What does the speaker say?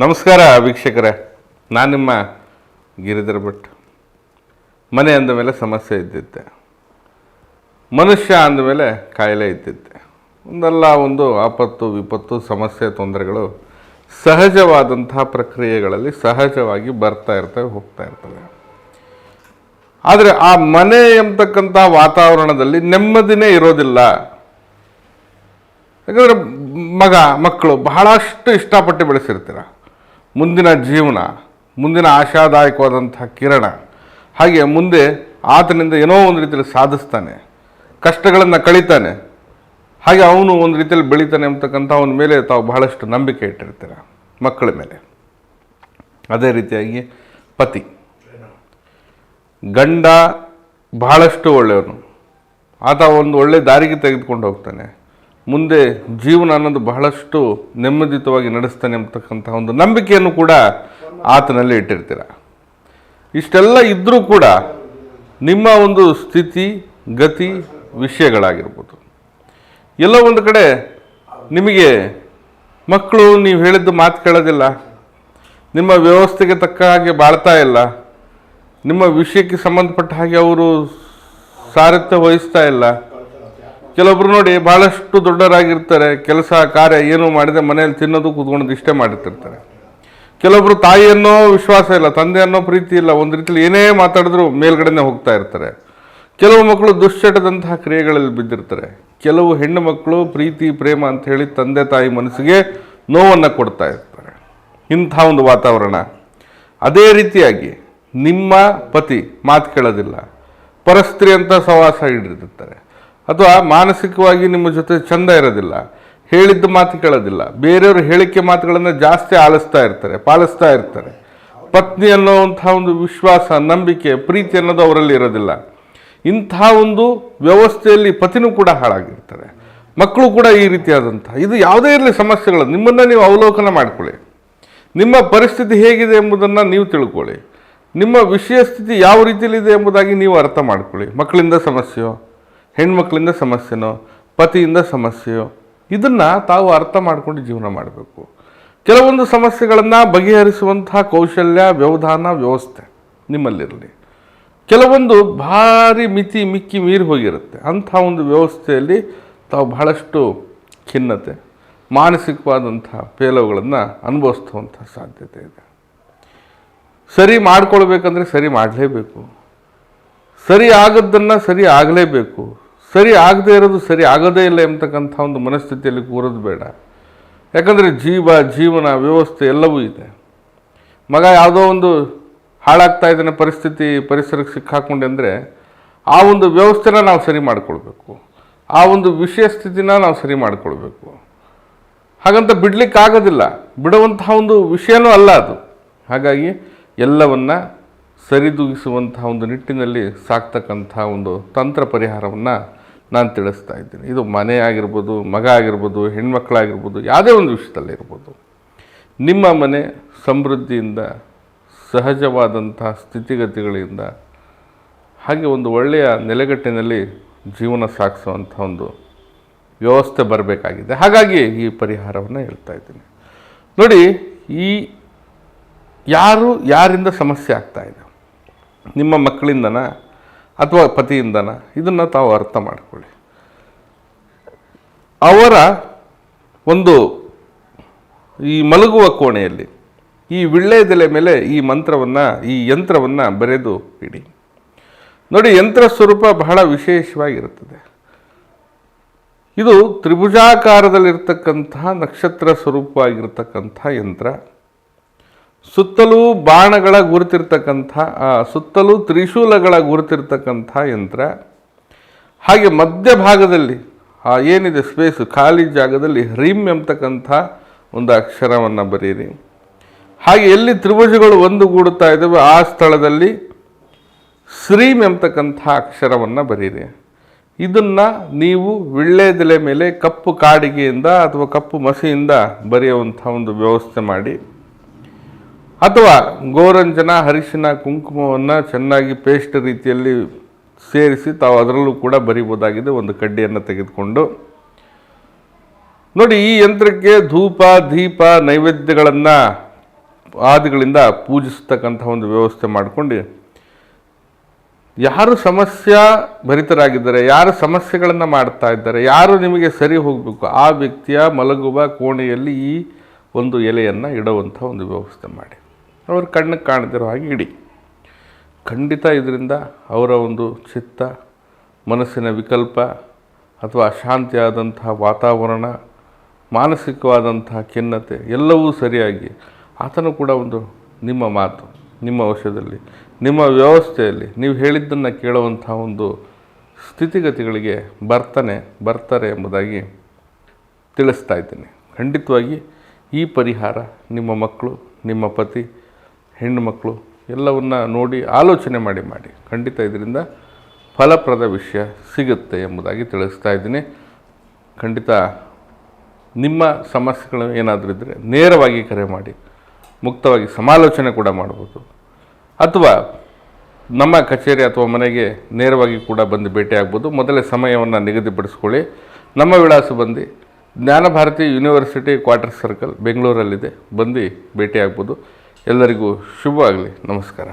ನಮಸ್ಕಾರ ವೀಕ್ಷಕರೇ. ನಾನು ನಿಮ್ಮ ಗಿರಿಧರ ಭಟ್. ಮನೆ ಅಂದ ಮೇಲೆ ಸಮಸ್ಯೆ ಇದ್ದಿತ್ತೆ. ಮನುಷ್ಯ ಅಂದಮೇಲೆ ಕಾಯಿಲೆ ಇದ್ದಿತ್ತೆ. ಒಂದಲ್ಲ ಒಂದು ಆಪತ್ತು, ವಿಪತ್ತು, ಸಮಸ್ಯೆ, ತೊಂದರೆಗಳು ಸಹಜವಾದಂತಹ ಪ್ರಕ್ರಿಯೆಗಳಲ್ಲಿ ಸಹಜವಾಗಿ ಬರ್ತಾ ಇರ್ತವೆ, ಹೋಗ್ತಾ ಇರ್ತವೆ. ಆದರೆ ಆ ಮನೆ ಎಂಬತಕ್ಕಂಥ ವಾತಾವರಣದಲ್ಲಿ ನೆಮ್ಮದಿನೇ ಇರೋದಿಲ್ಲ. ಯಾಕಂದರೆ ಮಗ, ಮಕ್ಕಳು ಬಹಳಷ್ಟು ಇಷ್ಟಪಟ್ಟು ಬೆಳೆಸಿರ್ತೀರ. ಮುಂದಿನ ಜೀವನ, ಮುಂದಿನ ಆಶಾದಾಯಕವಾದಂಥ ಕಿರಣ, ಹಾಗೆ ಮುಂದೆ ಆತನಿಂದ ಏನೋ ಒಂದು ರೀತಿಯಲ್ಲಿ ಸಾಧಿಸ್ತಾನೆ, ಕಷ್ಟಗಳನ್ನು ಕಳೀತಾನೆ, ಹಾಗೆ ಅವನು ಒಂದು ರೀತಿಯಲ್ಲಿ ಬೆಳೀತಾನೆ ಅಂತಕ್ಕಂಥ ಅವನ ಮೇಲೆ ತಾವು ಬಹಳಷ್ಟು ನಂಬಿಕೆ ಇಟ್ಟಿರ್ತೀರ ಮಕ್ಕಳ ಮೇಲೆ. ಅದೇ ರೀತಿಯಾಗಿ ಪತಿ. ಗಂಡ ಬಹಳಷ್ಟು ಒಳ್ಳೆಯವನು. ಆತ ಒಂದು ಒಳ್ಳೆ ದಾರಿಗೆ ತೆಗೆದುಕೊಂಡು ಹೋಗ್ತಾನೆ. ಮುಂದೆ ಜೀವನ ಅನ್ನೋದು ಬಹಳಷ್ಟು ನೆಮ್ಮದಿತವಾಗಿ ನಡೆಸ್ತಾನೆ ಅಂತಕ್ಕಂಥ ಒಂದು ನಂಬಿಕೆಯನ್ನು ಕೂಡ ಆತನಲ್ಲಿ ಇಟ್ಟಿರ್ತೀರ. ಇಷ್ಟೆಲ್ಲ ಇದ್ದರೂ ಕೂಡ ನಿಮ್ಮ ಒಂದು ಸ್ಥಿತಿ, ಗತಿ, ವಿಷಯಗಳಾಗಿರ್ಬೋದು. ಎಲ್ಲೋ ಒಂದು ಕಡೆ ನಿಮಗೆ ಮಕ್ಕಳು ನೀವು ಹೇಳಿದ್ದು ಮಾತು ಕೇಳೋದಿಲ್ಲ, ನಿಮ್ಮ ವ್ಯವಸ್ಥೆಗೆ ತಕ್ಕ ಹಾಗೆ ಬಾಳ್ತಾ ಇಲ್ಲ, ನಿಮ್ಮ ವಿಷಯಕ್ಕೆ ಸಂಬಂಧಪಟ್ಟ ಹಾಗೆ ಅವರು ಸಾರಥ್ಯ ವಹಿಸ್ತಾ ಇಲ್ಲ ಕೆಲವೊಬ್ರು ನೋಡಿ ಬಹಳಷ್ಟು ದೊಡ್ಡವರಾಗಿರ್ತಾರೆ, ಕೆಲಸ, ಕಾರ್ಯ ಏನು ಮಾಡಿದೆ, ಮನೆಯಲ್ಲಿ ತಿನ್ನೋದು ಕೂತ್ಕೊಂಡು ಇಷ್ಟೇ ಮಾಡಿರ್ತಿರ್ತಾರೆ ಕೆಲವೊಬ್ರು ತಾಯಿ ಅನ್ನೋ ವಿಶ್ವಾಸ ಇಲ್ಲ ತಂದೆ ಅನ್ನೋ ಪ್ರೀತಿ ಇಲ್ಲ, ಒಂದು ರೀತಿಯಲ್ಲಿ ಏನೇ ಮಾತಾಡಿದ್ರು ಮೇಲ್ಗಡೆನೆ ಹೋಗ್ತಾ ಇರ್ತಾರೆ. ಕೆಲವು ಮಕ್ಕಳು ದುಶ್ಚಟದಂತಹ ಕ್ರಿಯೆಗಳಲ್ಲಿ ಬಿದ್ದಿರ್ತಾರೆ. ಕೆಲವು ಹೆಣ್ಣು ಮಕ್ಕಳು ಪ್ರೀತಿ, ಪ್ರೇಮ ಅಂತ ಹೇಳಿ ತಂದೆ, ತಾಯಿ ಮನಸ್ಸಿಗೆ ನೋವನ್ನು ಕೊಡ್ತಾ ಇರ್ತಾರೆ. ಇಂಥ ಒಂದು ವಾತಾವರಣ. ಅದೇ ರೀತಿಯಾಗಿ ನಿಮ್ಮ ಪತಿ ಮಾತು ಕೇಳೋದಿಲ್ಲ. ಪರಸ್ತ್ರೀ ಅಂತ ಸವಾಸ ಹಿಡಿದಿರ್ತಾರೆ. ಅಥವಾ ಮಾನಸಿಕವಾಗಿ ನಿಮ್ಮ ಜೊತೆ ಚಂದ ಇರೋದಿಲ್ಲ, ಹೇಳಿದ್ದ ಮಾತು ಕೇಳೋದಿಲ್ಲ, ಬೇರೆಯವ್ರ ಹೇಳಿಕೆ ಮಾತುಗಳನ್ನು ಜಾಸ್ತಿ ಆಲಿಸ್ತಾ ಇರ್ತಾರೆ, ಪಾಲಿಸ್ತಾ ಇರ್ತಾರೆ. ಪತ್ನಿ ಅನ್ನೋವಂಥ ಒಂದು ವಿಶ್ವಾಸ, ನಂಬಿಕೆ, ಪ್ರೀತಿ ಅನ್ನೋದು ಅವರಲ್ಲಿ ಇರೋದಿಲ್ಲ. ಇಂಥ ಒಂದು ವ್ಯವಸ್ಥೆಯಲ್ಲಿ ಪತಿನೂ ಕೂಡ ಹಾಳಾಗಿರ್ತಾರೆ. ಮಕ್ಕಳು ಕೂಡ ಈ ರೀತಿಯಾದಂಥ ಇದು ಯಾವುದೇ ಇರಲಿ ಸಮಸ್ಯೆಗಳು ನಿಮ್ಮನ್ನು ನೀವು ಅವಲೋಕನ ಮಾಡಿಕೊಳ್ಳಿ. ನಿಮ್ಮ ಪರಿಸ್ಥಿತಿ ಹೇಗಿದೆ ಎಂಬುದನ್ನು ನೀವು ತಿಳ್ಕೊಳ್ಳಿ. ನಿಮ್ಮ ವಿಷಯ ಸ್ಥಿತಿ ಯಾವ ರೀತಿಯಲ್ಲಿದೆ ಎಂಬುದಾಗಿ ನೀವು ಅರ್ಥ ಮಾಡ್ಕೊಳ್ಳಿ. ಮಕ್ಕಳಿಂದ ಸಮಸ್ಯೆಯೋ ಹೆಣ್ಮಕ್ಳಿಂದ ಸಮಸ್ಯೆನೋ, ಪತಿಯಿಂದ ಸಮಸ್ಯೆಯೋ, ಇದನ್ನು ತಾವು ಅರ್ಥ ಮಾಡ್ಕೊಂಡು ಜೀವನ ಮಾಡಬೇಕು. ಕೆಲವೊಂದು ಸಮಸ್ಯೆಗಳನ್ನು ಬಗೆಹರಿಸುವಂತಹ ಕೌಶಲ್ಯ, ವ್ಯವಧಾನ, ವ್ಯವಸ್ಥೆ ನಿಮ್ಮಲ್ಲಿರಲಿ. ಕೆಲವೊಂದು ಭಾರಿ ಮಿತಿ ಮಿಕ್ಕಿ ಮೀರಿ ಹೋಗಿರುತ್ತೆ. ಅಂಥ ಒಂದು ವ್ಯವಸ್ಥೆಯಲ್ಲಿ ತಾವು ಬಹಳಷ್ಟು ಖಿನ್ನತೆ, ಮಾನಸಿಕವಾದಂಥ ಪೇಲವುಗಳನ್ನು ಅನುಭವಿಸುವಂಥ ಸಾಧ್ಯತೆ ಇದೆ. ಸರಿ ಮಾಡ್ಕೊಳ್ಬೇಕಂದ್ರೆ ಸರಿ ಮಾಡಲೇಬೇಕು. ಸರಿ ಆಗದ್ದನ್ನು ಸರಿ ಆಗಲೇಬೇಕು. ಸರಿ ಆಗದೇ ಇರೋದು ಸರಿ ಆಗೋದೇ ಇಲ್ಲ ಎಂಬತಕ್ಕಂಥ ಒಂದು ಮನಸ್ಥಿತಿಯಲ್ಲಿ ಕೂರೋದು ಬೇಡ. ಯಾಕಂದರೆ ಜೀವ, ಜೀವನ, ವ್ಯವಸ್ಥೆ ಎಲ್ಲವೂ ಇದೆ. ಮಗ ಯಾವುದೋ ಒಂದು ಹಾಳಾಗ್ತಾ ಇದ್ದಾನೆ, ಪರಿಸ್ಥಿತಿ ಪರಿಸರಕ್ಕೆ ಸಿಕ್ಕಾಕೊಂಡೆ ಅಂದರೆ ಆ ಒಂದು ವ್ಯವಸ್ಥೆನ ನಾವು ಸರಿ ಮಾಡಿಕೊಳ್ಬೇಕು. ಆ ಒಂದು ವಿಷಯ ಸ್ಥಿತಿನ ನಾವು ಸರಿ ಮಾಡಿಕೊಳ್ಬೇಕು. ಹಾಗಂತ ಬಿಡಲಿಕ್ಕಾಗೋದಿಲ್ಲ. ಬಿಡುವಂತಹ ಒಂದು ವಿಷಯನೂ ಅಲ್ಲ ಅದು. ಹಾಗಾಗಿ ಎಲ್ಲವನ್ನ ಸರಿದೂಗಿಸುವಂತಹ ಒಂದು ನಿಟ್ಟಿನಲ್ಲಿ ಸಾಕ್ತಕ್ಕಂಥ ಒಂದು ತಂತ್ರ ಪರಿಹಾರವನ್ನು ನಾನು ತಿಳಿಸ್ತಾ ಇದ್ದೀನಿ. ಇದು ಮನೆ ಆಗಿರ್ಬೋದು, ಮಗ ಆಗಿರ್ಬೋದು, ಹೆಣ್ಮಕ್ಳಾಗಿರ್ಬೋದು, ಯಾವುದೇ ಒಂದು ವಿಷಯದಲ್ಲಿ ಇರ್ಬೋದು. ನಿಮ್ಮ ಮನೆ ಸಮೃದ್ಧಿಯಿಂದ, ಸಹಜವಾದಂತಹ ಸ್ಥಿತಿಗತಿಗಳಿಂದ, ಹಾಗೆ ಒಂದು ಒಳ್ಳೆಯ ನೆಲೆಗಟ್ಟಿನಲ್ಲಿ ಜೀವನ ಸಾಗಿಸುವಂಥ ಒಂದು ವ್ಯವಸ್ಥೆ ಬರಬೇಕಾಗಿದೆ. ಹಾಗಾಗಿ ಈ ಪರಿಹಾರವನ್ನು ಹೇಳ್ತಾ ಇದ್ದೀನಿ. ನೋಡಿ, ಈ ಯಾರು ಯಾರಿಂದ ಸಮಸ್ಯೆ ಆಗ್ತಾ ಇದೆ? ನಿಮ್ಮ ಮಕ್ಕಳಿಂದನ ಅಥವಾ ಪತಿಯಿಂದನ? ಇದನ್ನು ತಾವು ಅರ್ಥ ಮಾಡಿಕೊಳ್ಳಿ. ಅವರ ಒಂದು ಈ ಮಲಗುವ ಕೋಣೆಯಲ್ಲಿ ಈ ವಿಳ್ಳೆದೆಲೆ ಮೇಲೆ ಈ ಮಂತ್ರವನ್ನು, ಈ ಯಂತ್ರವನ್ನು ಬರೆದು ಇಡಿ. ನೋಡಿ, ಯಂತ್ರ ಸ್ವರೂಪ ಬಹಳ ವಿಶೇಷವಾಗಿರುತ್ತದೆ. ಇದು ತ್ರಿಭುಜಾಕಾರದಲ್ಲಿರ್ತಕ್ಕಂತಹ ನಕ್ಷತ್ರ ಸ್ವರೂಪವಾಗಿರ್ತಕ್ಕಂಥ ಯಂತ್ರ. ಸುತ್ತಲೂ ಬಾಣಗಳ ಗುರುತಿರ್ತಕ್ಕಂಥ ಸುತ್ತಲೂ ತ್ರಿಶೂಲಗಳ ಗುರುತಿರ್ತಕ್ಕಂಥ ಯಂತ್ರ. ಹಾಗೆ ಮಧ್ಯಭಾಗದಲ್ಲಿ ಆ, ಏನಿದೆ ಸ್ಪೇಸು ಖಾಲಿ ಜಾಗದಲ್ಲಿ ಹ್ರೀಮ್ ಎಂಬತಕ್ಕಂಥ ಒಂದು ಅಕ್ಷರವನ್ನು ಬರೀರಿ. ಹಾಗೆ ಎಲ್ಲಿ ತ್ರಿಭುಜಗಳು ಒಂದುಗೂಡುತ್ತಾ ಇದ್ದಾವೆ, ಆ ಸ್ಥಳದಲ್ಲಿ ಶ್ರೀಮ್ ಎಂಬತಕ್ಕಂಥ ಅಕ್ಷರವನ್ನು ಬರೀರಿ. ಇದನ್ನು ನೀವು ವಿಳ್ಳೆದೆಲೆ ಮೇಲೆ ಕಪ್ಪು ಕಾಡಿಗೆಯಿಂದ ಅಥವಾ ಕಪ್ಪು ಮಸಿಯಿಂದ ಬರೆಯುವಂಥ ಒಂದು ವ್ಯವಸ್ಥೆ ಮಾಡಿ. ಅಥವಾ ಗೋರಂಜನ ಅರಿಶಿನ ಕುಂಕುಮವನ್ನು ಚೆನ್ನಾಗಿ ಪೇಸ್ಟ್ ರೀತಿಯಲ್ಲಿ ಸೇರಿಸಿ ತಾವು ಅದರಲ್ಲೂ ಕೂಡ ಬರಿಬೋದಾಗಿದೆ ಒಂದು ಕಡ್ಡಿಯನ್ನು ತೆಗೆದುಕೊಂಡು. ನೋಡಿ, ಈ ಯಂತ್ರಕ್ಕೆ ಧೂಪ, ದೀಪ, ನೈವೇದ್ಯಗಳನ್ನು ಆದಿಗಳಿಂದ ಪೂಜಿಸ್ತಕ್ಕಂಥ ಒಂದು ವ್ಯವಸ್ಥೆ ಮಾಡಿಕೊಂಡು ಯಾರು ಸಮಸ್ಯೆ ಭರಿತರಾಗಿದ್ದಾರೆ, ಯಾರು ಸಮಸ್ಯೆಗಳನ್ನು ಮಾಡ್ತಾ ಇದ್ದಾರೆ, ಯಾರು ನಿಮಗೆ ಸರಿ ಹೋಗಬೇಕು, ಆ ವ್ಯಕ್ತಿಯ ಮಲಗುವ ಕೋಣೆಯಲ್ಲಿ ಈ ಒಂದು ಎಲೆಯನ್ನು ಇಡುವಂಥ ಒಂದು ವ್ಯವಸ್ಥೆ ಮಾಡಿ. ಅವ್ರ ಕಣ್ಣಿಗೆ ಕಾಣದಿರೋ ಹಾಗೆ ಇಡಿ. ಖಂಡಿತ ಇದರಿಂದ ಅವರ ಒಂದು ಚಿತ್ತ, ಮನಸ್ಸಿನ ವಿಕಲ್ಪ ಅಥವಾ ಅಶಾಂತಿಯಾದಂತಹ ವಾತಾವರಣ, ಮಾನಸಿಕವಾದಂತಹ ಖಿನ್ನತೆ ಎಲ್ಲವೂ ಸರಿಯಾಗಿ ಆತನು ಕೂಡ ಒಂದು ನಿಮ್ಮ ಮಾತು, ನಿಮ್ಮ ವಶದಲ್ಲಿ, ನಿಮ್ಮ ವ್ಯವಸ್ಥೆಯಲ್ಲಿ ನೀವು ಹೇಳಿದ್ದನ್ನು ಕೇಳುವಂಥ ಒಂದು ಸ್ಥಿತಿಗತಿಗಳಿಗೆ ಬರ್ತಾನೆ, ಬರ್ತಾರೆ ಎಂಬುದಾಗಿ ತಿಳಿಸ್ತಾ ಇದ್ದೀನಿ. ಖಂಡಿತವಾಗಿ ಈ ಪರಿಹಾರ ನಿಮ್ಮ ಮಕ್ಕಳು, ನಿಮ್ಮ ಪತಿ ಹೆಣ್ಣು ಮಕ್ಕಳು ಎಲ್ಲವನ್ನ ನೋಡಿ ಆಲೋಚನೆ ಮಾಡಿ ಮಾಡಿ ಖಂಡಿತ ಇದರಿಂದ ಫಲಪ್ರದ ವಿಷಯ ಸಿಗುತ್ತೆ ಎಂಬುದಾಗಿ ತಿಳಿಸ್ತಾ ಇದ್ದೀನಿ. ಖಂಡಿತ ನಿಮ್ಮ ಸಮಸ್ಯೆಗಳು ಏನಾದರೂ ಇದ್ದರೆ ನೇರವಾಗಿ ಕರೆ ಮಾಡಿ, ಮುಕ್ತವಾಗಿ ಸಮಾಲೋಚನೆ ಕೂಡ ಮಾಡ್ಬೋದು. ಅಥವಾ ನಮ್ಮ ಕಚೇರಿ ಅಥವಾ ಮನೆಗೆ ನೇರವಾಗಿ ಕೂಡ ಬಂದು ಭೇಟಿಯಾಗ್ಬೋದು ಮೊದಲೇ ಸಮಯವನ್ನು ನಿಗದಿಪಡಿಸ್ಕೊಳ್ಳಿ ನಮ್ಮ ವಿಳಾಸ ಬಂದು ಜ್ಞಾನಭಾರತಿ ಯೂನಿವರ್ಸಿಟಿ ಕ್ವಾರ್ಟರ್ ಸರ್ಕಲ್ ಬೆಂಗಳೂರಲ್ಲಿದೆ. ಬಂದು ಭೇಟಿಯಾಗ್ಬೋದು ಎಲ್ಲರಿಗೂ ಶುಭವಾಗಲಿ. ನಮಸ್ಕಾರ.